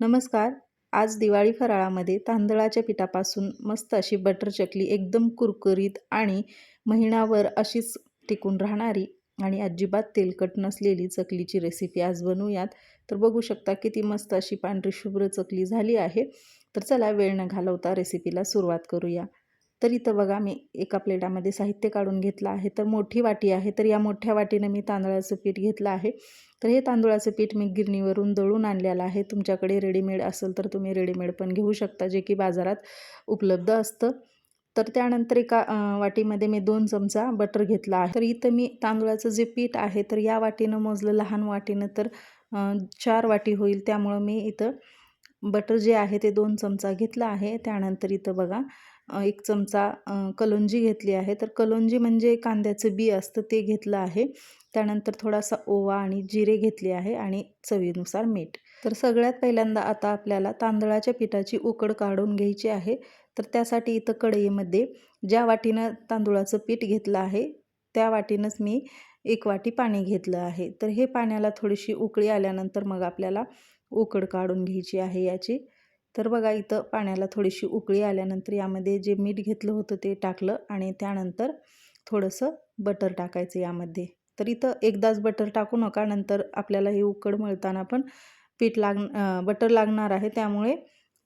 नमस्कार. आज दिवाळी फराळामध्ये तांदळाच्या पिठापासून मस्त अशी बटर चकली एकदम कुरकुरीत आणि महिनाभर अशीच टिकून राहणारी आणि अजिबात तेलकट नसलेली चकलीची रेसिपी आज बनवूयात. तर बघू शकता किती मस्त अशी पांढरी शुभ्र चकली झाली आहे. तर चला वेळ न घालवता रेसिपीला सुरुवात करूया. तर इथं बघा मी एका प्लेटामध्ये साहित्य काढून घेतलं आहे. तर मोठी वाटी आहे तर या मोठ्या वाटीनं मी तांदळाचं पीठ घेतलं आहे. तर हे तांदूळाचं पीठ मी गिरणीवरून दळून आणलेलं आहे. तुमच्याकडे रेडीमेड असेल तर तुम्ही रेडीमेड पण घेऊ शकता जे की बाजारात उपलब्ध असतं. तर त्यानंतर एका वाटीमध्ये मी दोन चमचा बटर घेतला आहे. तर इथं मी तांदूळाचं जे पीठ आहे तर या वाटीनं मोजलं लहान वाटीनं तर चार वाटी होईल. त्यामुळं मी इथं बटर जे आहे ते दोन चमचा घेतला आहे. त्यानंतर इथं बघा एक चमचा कलोंजी घेतली आहे. तर कलोंजी म्हणजे कांद्याचं बी असतं ते घेतलं आहे. त्यानंतर थोडासा ओवा आणि जिरे घेतले आहे आणि चवीनुसार मीठ. तर सगळ्यात पहिल्यांदा आता आपल्याला तांदळाच्या पिठाची उकड काढून घ्यायची आहे. तर त्यासाठी इथं कढईमध्ये ज्या वाटीनं तांदूळाचं पीठ घेतलं आहे त्या वाटीनंच मी एक वाटी पाणी घेतलं आहे. तर हे पाण्याला थोडीशी उकळी आल्यानंतर मग आपल्याला उकड काढून घ्यायची आहे याची. तर बघा इथं पाण्याला थोडीशी उकळी आल्यानंतर यामध्ये जे मीठ घेतलं होतं ते टाकलं आणि त्यानंतर थोडंसं बटर टाकायचं यामध्ये. तर इथं एकदाच बटर टाकू नका नंतर आपल्याला हे उकड मळताना पण पीठ लाग बटर लागणार आहे. त्यामुळे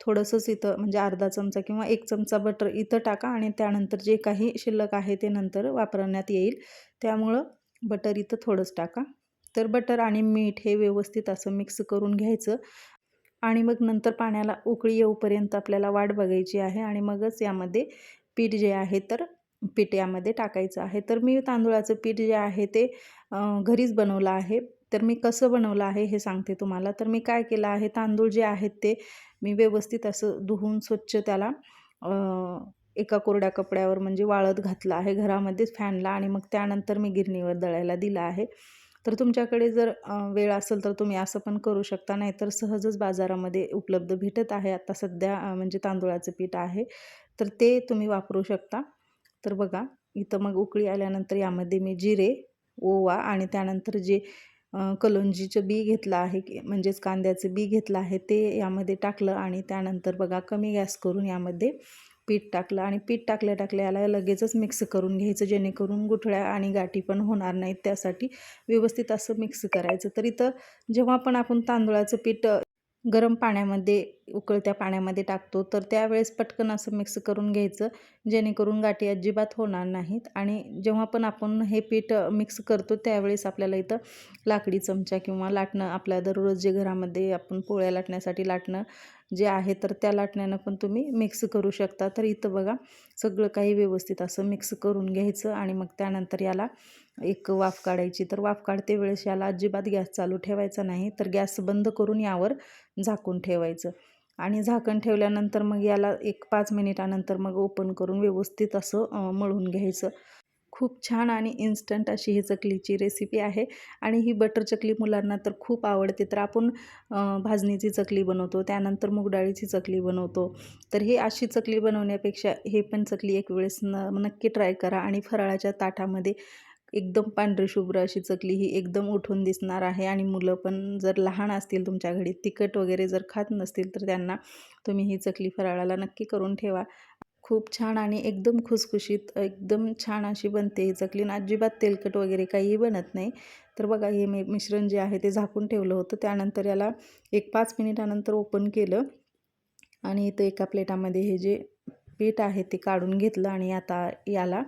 थोडंसंच इथं म्हणजे अर्धा चमचा किंवा एक चमचा बटर इथं टाका आणि त्यानंतर जे काही शिल्लक आहे ते नंतर वापरण्यात येईल. त्यामुळं बटर इथं थोडंच टाका. तर बटर आणि मीठ हे व्यवस्थित असं मिक्स करून घ्यायचं. आणि मग नंतर पाण्याला उकळी येऊपर्यंत आपल्याला वाट बघायची आहे आणि मगच यामध्ये पीठ जे आहे तर पीठ यामध्ये टाकायचं आहे. तर मी तांदूळाचं पीठ जे आहे ते घरीच बनवलं आहे. तर मी कसं बनवलं आहे हे सांगते तुम्हाला. तर मी काय केलं आहे तांदूळ जे आहेत ते मी व्यवस्थित असं धुवून स्वच्छ त्याला एका कोरड्या कपड्यावर म्हणजे वाळत घातलं आहे. घरामध्येच फॅनला आणि मग त्यानंतर मी गिरणीवर दळायला दिलं आहे. तर तुमच्याकडे जर वेळ असेल तर तुम्ही असं पण करू शकता. नाहीतर सहजच बाजारामध्ये उपलब्ध भेटत आहे आता सध्या म्हणजे तांदूळाचं पीठ आहे. तर ते तुम्ही वापरू शकता. तर बघा इथं मग उकळी आल्यानंतर यामध्ये मी जिरे ओवा आणि त्यानंतर जे कलोंजीचं बी घेतलं आहे की म्हणजेच कांद्याचं बी घेतलं आहे ते यामध्ये टाकलं आणि त्यानंतर बघा कमी गॅस करून यामध्ये पीठ टाकलं आणि पीठ टाकल्या टाकल्या याला लगेचच मिक्स करून घ्यायचं जेणेकरून गुठळ्या आणि गाठी पण होणार नाहीत. त्यासाठी व्यवस्थित असं मिक्स करायचं. तर इथं जेव्हा पण आपण तांदूळाचं पीठ गरम पाण्यामध्ये उकळत्या पाण्यामध्ये टाकतो. तर त्यावेळेस पटकन असं मिक्स करून घ्यायचं जेणेकरून गाठी अजिबात होणार नाहीत. आणि जेव्हा पण आपण हे पीठ मिक्स करतो त्यावेळेस आपल्याला इथं लाकडी चमचा किंवा लाटणं आपल्या दररोज जे घरामध्ये आपण पोळ्या लाटण्यासाठी लाटणं जे आहे तर त्या लाटण्यानं पण तुम्ही मिक्स करू शकता. तर इथं बघा सगळं काही व्यवस्थित असं मिक्स करून घ्यायचं आणि मग त्यानंतर याला एक वाफ काढायची. तर वाफ काढते वेळेस याला अजिबात गॅस चालू ठेवायचा नाही. तर गॅस बंद करून यावर झाकून ठेवायचं. आणि झाकण ठेवल्यानंतर मग याला एक पाच मिनिटानंतर मग ओपन करून व्यवस्थित असं मळून घ्यायचं. खूप छान आणि इन्स्टंट अशी ही चकलीची रेसिपी आहे. आणि ही बटर चकली मुलांना तर खूप आवडते. तर आपण भाजणीची चकली बनवतो त्यानंतर मुगडाळीची चकली बनवतो. तर हे अशी चकली बनवण्यापेक्षा हे पण चकली एक वेळेस न नक्की ट्राय करा आणि फराळाच्या ताटामध्ये एकदम पांढरी शुभ्र अशी चकली ही एकदम उठून दिसणार आहे. आणि मुलं पण जर लहान असतील तुमच्या घरी तिखट वगैरे जर खात नसतील तर त्यांना तुम्ही ही चकली फराळाला नक्की करून ठेवा. खूप छान आणि एकदम खुसखुशीत एकदम छान अशी बनते ही चकली. अजिबात तेलकट वगैरे काहीही बनत नाही. तर बघा हे मी मिश्रण जे आहे ते झाकून ठेवलं होतं. त्यानंतर याला एक पाच मिनिटानंतर ओपन केलं. आणि इथं एका प्लेटामध्ये हे जे पीठ आहे ते काढून घेतलं. आणि आता याला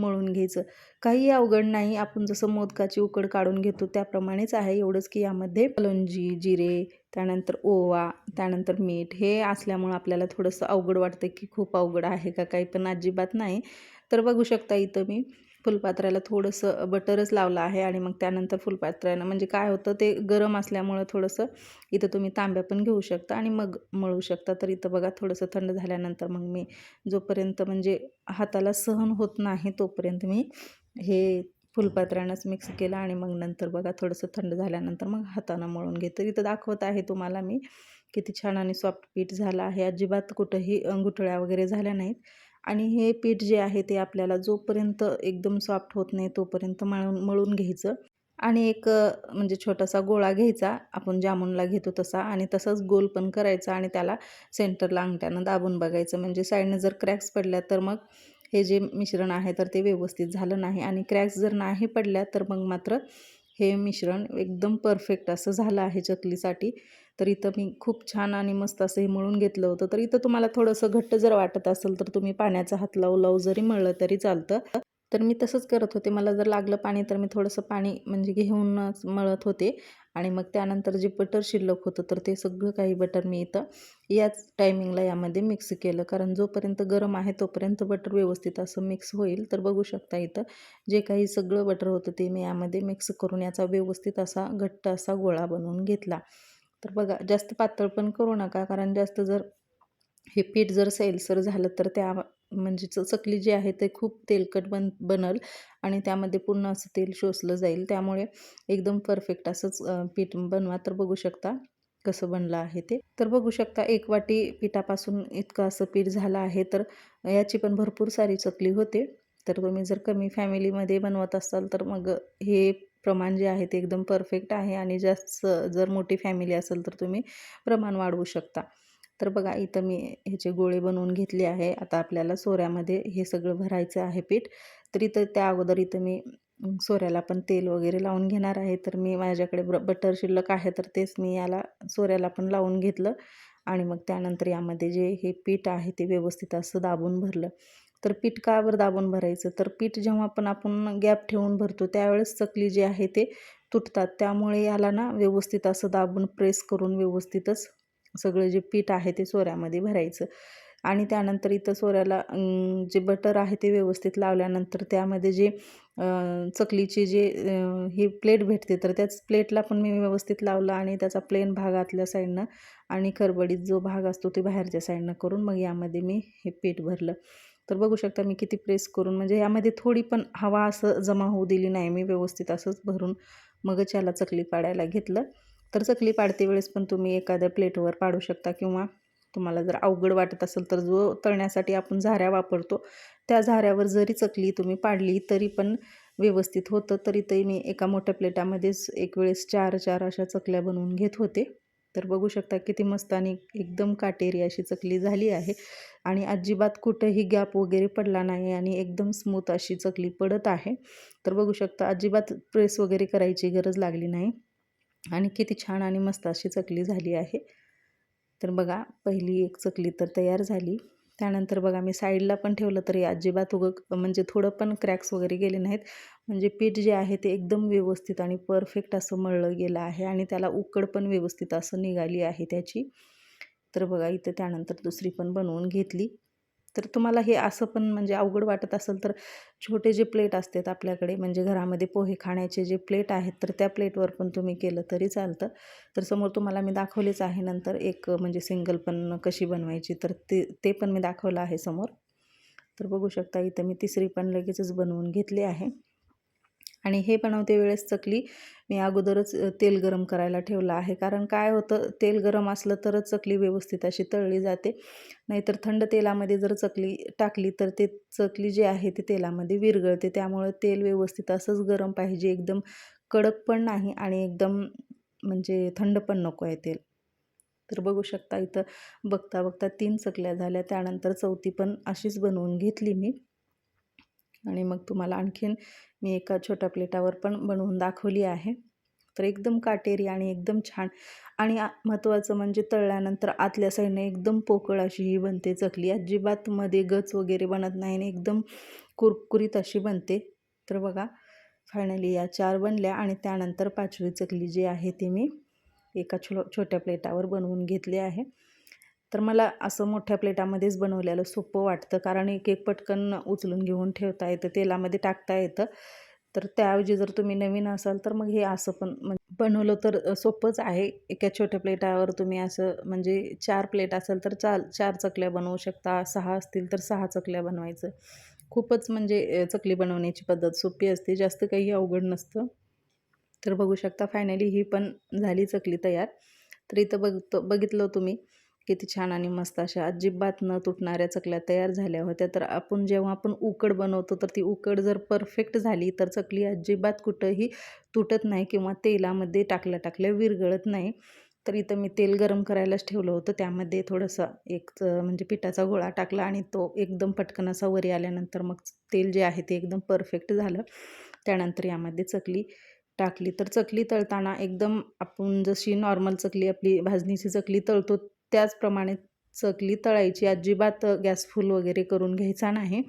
मळून घ्यायचं. काही अवघड नाही. आपण जसं मोदकाची उकड काढून घेतो त्याप्रमाणेच आहे एवढंच की यामध्ये कलंजी जिरे त्यानंतर ओवा त्यानंतर मीठ हे असल्यामुळं आपल्याला थोडंसं अवघड वाटतं की खूप अवघड आहे का काही पण अजिबात नाही. तर बघू शकता इथं मी. फुलपात्र्याला थोडंसं बटरच लावलं आहे आणि मग त्यानंतर फुलपात्र्यानं म्हणजे काय होतं ते गरम असल्यामुळं थोडंसं इथं तुम्ही तांब्या पण घेऊ शकता आणि मग मळू शकता. तर इथं बघा थोडंसं थंड झाल्यानंतर मग मी जोपर्यंत म्हणजे हाताला सहन होत नाही तोपर्यंत मी हे फुलपात्र्यानंच मिक्स केलं आणि मग नंतर बघा थोडंसं थंड झाल्यानंतर मग हातानं मळून घेतं. इथं दाखवत आहे तुम्हाला मी किती छान आणि सॉफ्ट पीठ झालं आहे. अजिबात कुठंही गुठळ्या वगैरे झाल्या नाहीत. आणि हे पीठ जे आहे ते आपल्याला जोपर्यंत एकदम सॉफ्ट होत नाही तोपर्यंत मळून मळून घ्यायचं. आणि एक म्हणजे छोटासा गोळा घ्यायचा. आपण जामुनला घेतो तसा आणि तसाच गोल पण करायचा आणि त्याला सेंटरला अंगठ्यानं दाबून बघायचं. म्हणजे साईडनं जर क्रॅक्स पडल्या तर मग हे जे मिश्रण आहे तर ते व्यवस्थित झालं नाही आणि क्रॅक्स जर नाही पडल्या तर मग मात्र हे मिश्रण एकदम परफेक्ट असं झालं आहे चकलीसाठी. तर इथं मी खूप छान आणि मस्त असं हे मळून घेतलं होतं. तर इथं तुम्हाला थोडंसं घट्ट जर वाटत असेल तर तुम्ही पाण्याचा हात लावू लावू जरी मळलं तरी चालतं. तर मी तसंच करत होते. मला जर लागलं पाणी तर मी थोडंसं पाणी म्हणजे घेऊनच मळत होते. आणि मग त्यानंतर जे बटर शिल्लक होतं तर ते सगळं काही बटर मी इथं याच टायमिंगला यामध्ये मिक्स केलं. कारण जोपर्यंत गरम आहे तोपर्यंत बटर व्यवस्थित असं मिक्स होईल. तर बघू शकता इथं जे काही सगळं बटर होतं ते मी यामध्ये मिक्स करून याचा व्यवस्थित असा घट्ट असा गोळा बनवून घेतला. तर बघा जास्त पातळ पण करू नका. कारण जास्त जर हे पीठ जर सैलसर झालं तर त्या म्हणजे च चकली जी आहे ते खूप तेलकट बन बनल आणि त्यामध्ये पूर्ण असं तेल शोषलं जाईल. त्यामुळे एकदम परफेक्ट असंच पीठ बनवा. तर बघू शकता कसं बनलं आहे ते. तर बघू शकता एक वाटी पिठापासून इतकं असं पीठ झालं आहे. तर याची पण भरपूर सारी चकली होते. तर तुम्ही जर कमी फॅमिलीमध्ये बनवत असाल तर मग हे प्रमाण जे आहे ते एकदम परफेक्ट आहे आणि जास्त जर मोठी फॅमिली असेल तर तुम्ही प्रमाण वाढवू शकता. तर बघा इथं मी ह्याचे गोळे बनवून घेतले आहे. आता आपल्याला सोऱ्यामध्ये हे सगळं भरायचं आहे पीठ. तर इथं त्या अगोदर इथं मी सोऱ्याला पण तेल वगैरे लावून घेणार आहे. तर मी माझ्याकडे ब बटर शिल्लक आहे तर तेच मी याला सोऱ्याला पण लावून घेतलं. आणि मग त्यानंतर यामध्ये जे हे पीठ आहे ते व्यवस्थित असं दाबून भरलं. तर पीठ का बरं दाबून भरायचं. तर पीठ जेव्हा पण आपण गॅप ठेवून भरतो त्यावेळेस चकली जी आहे ते तुटतात. त्यामुळे याला ना व्यवस्थित असं दाबून प्रेस करून व्यवस्थितच सगळं जे पीठ आहे ते सोऱ्यामध्ये भरायचं. आणि त्यानंतर इथं सोऱ्याला जे बटर आहे ते व्यवस्थित लावल्यानंतर त्यामध्ये जे चकलीची जे ही प्लेट भेटते तर त्याच प्लेटला पण मी व्यवस्थित लावलं आणि त्याचा प्लेन भाग आतल्या साईडनं आणि खरबडीत जो भाग असतो ते बाहेरच्या साईडनं करून मग यामध्ये मी हे पीठ भरलं. तर बघू शकता मी किती प्रेस करून म्हणजे यामध्ये थोडी पण हवा असं जमा होऊ दिली नाही मी व्यवस्थित असंच भरून मगच याला चकली पाडायला घेतलं. तर चकली पाडते वेळेस पण तुम्ही एखाद्या प्लेटवर पाडू शकता किंवा तुम्हाला जर अवघड वाटत असेल तर जो तळण्यासाठी आपण झाऱ्या वापरतो त्या झाऱ्यावर जरी चकली तुम्ही पाडली तरी पण व्यवस्थित होतं. तरी ते मी एका मोठ्या प्लेटामध्येच एक वेळेस चार चार अशा चकल्या बनवून घेत होते. तर बघू शकता किती मस्त आणि एकदम काटेरी अशी चकली झाली आहे. आणि अजिबात कुठंही गॅप वगैरे पडला नाही आणि एकदम स्मूथ अशी चकली पडत आहे. तर बघू शकता अजिबात प्रेस वगैरे करायची गरज लागली नाही. आणि किती छान आणि मस्त अशी चकली झाली आहे. तर बघा पहिली एक चकली तर तयार झाली. त्यानंतर बघा मी साईडला पण ठेवलं तरी अजिबात उग म्हणजे थोडं पण क्रॅक्स वगैरे गेले नाहीत. म्हणजे पीठ जे आहे ते एकदम व्यवस्थित आणि परफेक्ट असं मळलं गेलं आहे आणि त्याला उकड पण व्यवस्थित असं निघाली आहे त्याची. तर बघा इथं त्यानंतर दुसरी पण बनवून घेतली. तर तुम्हाला हे असं पण म्हणजे अवघड वाटत असेल तर छोटे जे प्लेट असतात आपल्याकडे म्हणजे घरामध्ये पोहे खाण्याचे जे प्लेट आहेत तर त्या प्लेटवर पण तुम्ही केलं तरी चालतं. तर समोर तुम्हाला मी दाखवलेच आहे नंतर एक म्हणजे सिंगल पण कशी बनवायची तर ते ते पण मी दाखवलं आहे समोर. तर बघू शकता इथं मी तिसरी पण लगेचच बनवून घेतली आहे. आणि हे बनवते वेळेस चकली. मी अगोदरच तेल गरम करायला ठेवलं आहे. कारण काय होतं तेल गरम असलं तरच चकली व्यवस्थित अशी तळली जाते. नाहीतर थंड तेलामध्ये जर चकली टाकली तर ते चकली जी आहे ती तेलामध्ये विरघळते. त्यामुळं तेल व्यवस्थित असंच गरम पाहिजे. एकदम कडक पण नाही आणि एकदम म्हणजे थंड पण नको आहे तेल. तर बघू शकता इथं बघता बघता तीन चकल्या झाल्या. त्यानंतर चौथी पण अशीच बनवून घेतली मी. आणि मग तुम्हाला आणखीन मी एका छोट्या प्लेटावर पण बनवून दाखवली आहे. तर एकदम काटेरी आणि एकदम छान. आणि महत्त्वाचं म्हणजे तळल्यानंतर आतल्या साईडने एकदम पोकळ अशी ही बनते चकली. अजिबात मध्ये गच वगैरे बनत नाही आणि एकदम कुरकुरीत अशी बनते. तर बघा फायनली या चार बनल्या आणि त्यानंतर पाचवी चकली जी आहे ती मी एका छो छोट्या प्लेटावर बनवून घेतली आहे. तर मला असं मोठ्या प्लेटामध्येच बनवलेलं सोपं वाटतं कारण एक एक पटकन उचलून घेऊन ठेवता येतं तेलामध्ये टाकता येतं. तर त्याऐवजी जर तुम्ही नवीन असाल तर मग हे असं पण बनवलं तर सोपंच आहे. एका छोट्या प्लेटावर तुम्ही असं म्हणजे चार प्लेट असेल तर चार चार चकल्या बनवू शकता सहा असतील तर सहा चकल्या बनवायचं. खूपच म्हणजे चकली बनवण्याची पद्धत सोपी असते जास्त काही अवघड नसतं. तर बघू शकता फायनली ही पण झाली चकली तयार. तर इथं बघतो बघितलं तुम्ही किती छान आणि मस्त अशा अजिबात न तुटणाऱ्या चकल्या तयार झाल्या होत्या. तर आपण जेव्हा आपण उकड बनवतो तर ती उकड जर परफेक्ट झाली तर चकली अजिबात कुठंही तुटत नाही किंवा तेलामध्ये टाकल्या टाकल्या विरगळत नाही. तर इथं मी तेल गरम करायलाच ठेवलं होतं. त्यामध्ये थोडंसं एक म्हणजे पिठाचा गोळा टाकला आणि तो एकदम पटकन असा वरी आल्यानंतर मग तेल जे आहे ते एकदम परफेक्ट झालं. त्यानंतर यामध्ये चकली टाकली. तर चकली तळताना एकदम आपण जशी नॉर्मल चकली आपली भाजणीची चकली तळतो त्याचप्रमाणे चकली तळायची अजिबात गॅस फुल वगैरे करून घ्यायचा नाही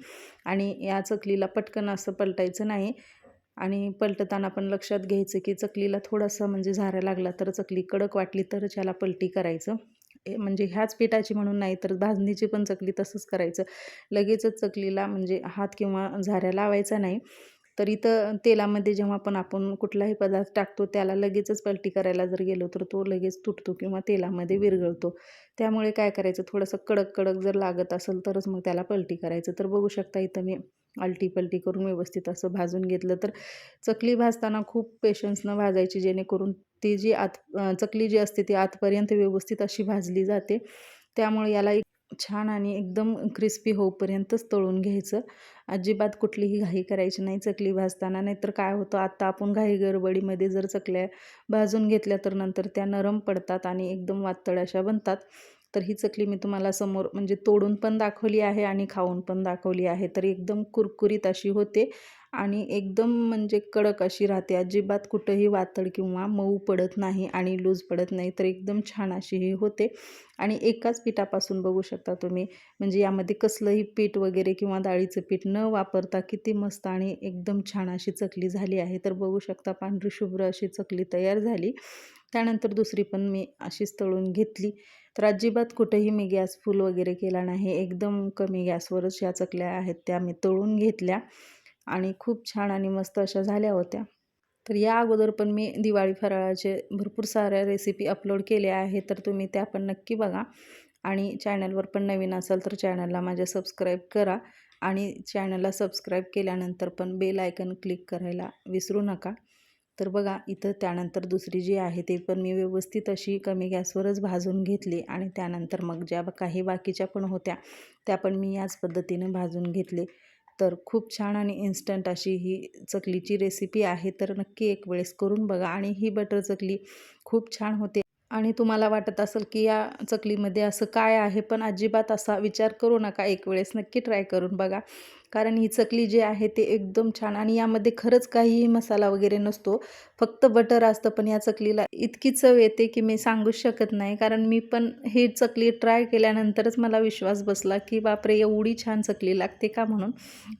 आणि या चकलीला पटकन असं पलटायचं नाही आणि पलटताना पण लक्षात घ्यायचं की चकलीला थोडासा म्हणजे झारा लागला तर चकली कडक वाटली तरच याला पलटी करायचं. म्हणजे ह्याच पिठाची म्हणून नाही तर भाजणीची पण चकली तसंच करायचं. लगेचच चकलीला म्हणजे हात किंवा झाऱ्या लावायचा नाही. तर इथं तेलामध्ये जेव्हा पण आपण कुठलाही पदार्थ टाकतो त्याला लगेचच पलटी करायला जर गेलो तर तो लगेच तुटतो किंवा तेलामध्ये विरघळतो. त्यामुळे काय करायचं? थोडंसं कडक कडक जर लागत असेल तरच मग त्याला पलटी करायचं. तर बघू शकता इथं मी आलटी पलटी करून व्यवस्थित असं भाजून घेतलं तर चकली भाजताना खूप पेशन्सनं भाजायची जेणेकरून ती जी आत चकली जी असते ती आतपर्यंत व्यवस्थित अशी भाजली जाते. त्यामुळे याला एक छान आणि एकदम क्रिस्पी होऊपर्यंतच तळून घ्यायचं. अजिबात कुठलीही घाई करायची नाही चकली भाजताना. नाहीतर काय होतं आत्ता आपण घाई गडबडीमध्ये जर चकल्या भाजून घेतल्या तर नंतर त्या नरम पडतात आणि एकदम वातळ अशा बनतात. तर ही चकली मी तुम्हाला समोर म्हणजे तोडून पण दाखवली आहे आणि खाऊन पण दाखवली आहे. तर एकदम कुरकुरीत अशी होते. आणि एकदम म्हणजे कडक अशी राहते. अजिबात कुठंही वातड किंवा मऊ पडत नाही आणि लूज पडत नाही तर एकदम छान अशी ही होते. आणि एकाच पिठापासून बघू शकता तुम्ही. म्हणजे यामध्ये कसलंही पीठ वगैरे किंवा डाळीचं पीठ न वापरता किती मस्त आणि एकदम छान अशी चकली झाली आहे. तर बघू शकता पांढरी शुभ्र अशी चकली तयार झाली. त्यानंतर दुसरी पण मी अशीच तळून घेतली. तर अजिबात कुठेही मी गॅस फुल वगैरे केला नाही. एकदम कमी गॅसवरच या चकल्या आहेत त्या मी तळून घेतल्या. आणि खूप छान आणि मस्त अशा झाल्या होत्या. तर या अगोदर पण मी दिवाळी फराळाचे भरपूर साऱ्या रेसिपी अपलोड केल्या आहेत तर तुम्ही त्या पण नक्की बघा. आणि चॅनलवर पण नवीन असाल तर चॅनलला माझ्या सबस्क्राईब करा आणि चॅनलला सबस्क्राईब केल्यानंतर पण बेल आयकन क्लिक करायला विसरू नका. तर बघा इथं त्यानंतर दुसरी जी आहे ती पण मी व्यवस्थित अशी कमी गॅसवरच भाजून घेतली आणि त्यानंतर मग ज्या काही बाकीच्या पण होत्या त्या पण मी याच पद्धतीने भाजून घेतले. तर खूप छान आणि इन्स्टंट अशी ही चकलीची रेसिपी आहे. तर नक्की एक वेळेस करून बघा. आणि ही बटर चकली खूप छान होते. आणि तुम्हाला वाटत असेल की या चकलीमध्ये असं काय आहे पण अजिबात असा विचार करू नका. एक वेळेस नक्की ट्राय करून बघा. कारण ही चकली जी आहे ते एकदम छान आणि यामध्ये खरंच काहीही मसाला वगैरे नसतो. फक्त बटर असतं पण या चकलीला इतकी चव येते की मी सांगूच शकत नाही. कारण मी पण ही चकली ट्राय केल्यानंतरच मला विश्वास बसला की बापरे एवढी छान चकली लागते का म्हणून?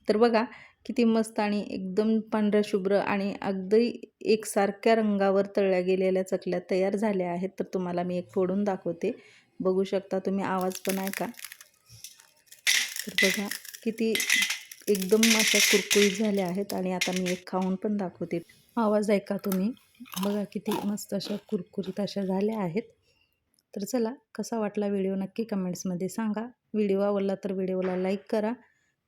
तर बघा किती मस्त आणि एकदम पांढऱ्या शुभ्र आणि अगदी एकसारख्या रंगावर तळल्या गेलेल्या चकल्या तयार झाल्या आहेत. तर तुम्हाला मी एक फोडून दाखवते. बघू शकता तुम्ही आवाज पण ऐका तर बघा किती एकदम अशा कुरकुरीत झाल्या आहेत आणि आता मी एक खाऊन पण दाखवते. आवाज ऐका तुम्ही? बघा किती मस्त अशा कुरकुरीत अशा झाल्या आहेत. तर चला कसा वाटला व्हिडिओ नक्की कमेंट्समध्ये सांगा. व्हिडिओ आवडला तर व्हिडिओला लाईक करा.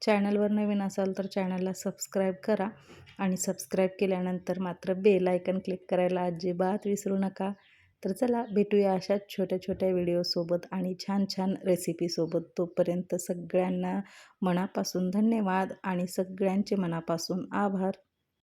चॅनलवर नवीन असाल तर चॅनलला सबस्क्राईब करा आणि सबस्क्राईब केल्यानंतर मात्र बेल आयकन क्लिक करायला अजिबात विसरू नका. तर चला भेटूया अशा छोट्या छोट्या व्हिडिओसोबत आणि छान छान रेसिपीसोबत तोपर्यंत सगळ्यांना मनापासून धन्यवाद आणि सगळ्यांचे मनापासून आभार.